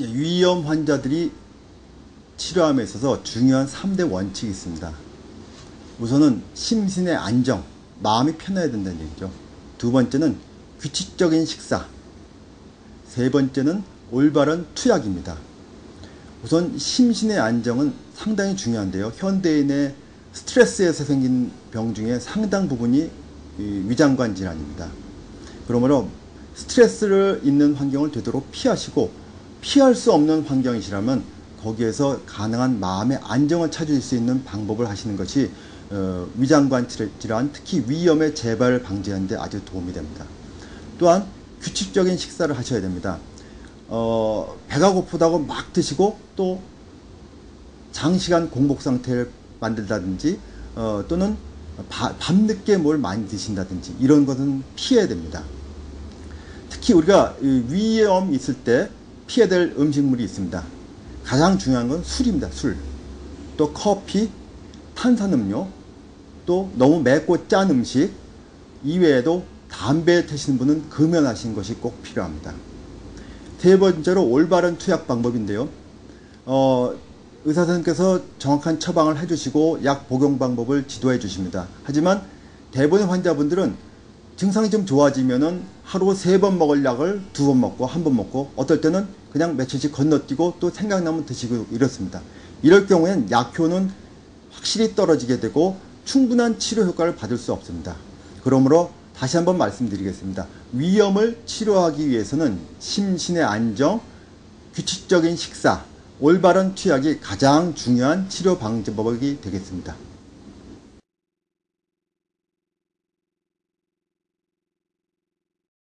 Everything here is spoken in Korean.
예, 위염 환자들이 치료함에 있어서 중요한 3대 원칙이 있습니다. 우선은 심신의 안정, 마음이 편해야 된다는 얘기죠. 두 번째는 규칙적인 식사. 세 번째는 올바른 투약입니다. 우선 심신의 안정은 상당히 중요한데요. 현대인의 스트레스에서 생긴 병 중에 상당 부분이 위장관 질환입니다. 그러므로 스트레스를 있는 환경을 되도록 피하시고 피할 수 없는 환경이시라면 거기에서 가능한 마음의 안정을 찾을 수 있는 방법을 하시는 것이 어, 위장관 질환, 특히 위염의 재발을 방지하는 데 아주 도움이 됩니다. 또한 규칙적인 식사를 하셔야 됩니다. 어, 배가 고프다고 막 드시고 또 장시간 공복 상태를 만들다든지 어, 또는 바, 밤늦게 뭘 많이 드신다든지 이런 것은 피해야 됩니다. 특히 우리가 위염 있을 때 피해야 될 음식물이 있습니다. 가장 중요한 건 술입니다. 술. 또 커피, 탄산음료, 또 너무 맵고 짠 음식 이외에도 담배 태시는 분은 금연하시는 것이 꼭 필요합니다. 세 번째로 올바른 투약 방법인데요. 어, 의사 선생님께서 정확한 처방을 해주시고 약 복용 방법을 지도해 주십니다. 하지만 대부분의 환자분들은 증상이 좀 좋아지면은 하루 세 번 먹을 약을 두 번 먹고 한 번 먹고 어떨 때는 그냥 며칠씩 건너뛰고 또 생각나면 드시고 이렇습니다. 이럴 경우엔 약효는 확실히 떨어지게 되고 충분한 치료 효과를 받을 수 없습니다. 그러므로 다시 한번 말씀드리겠습니다. 위염을 치료하기 위해서는 심신의 안정, 규칙적인 식사, 올바른 투약이 가장 중요한 치료 방법이 되겠습니다.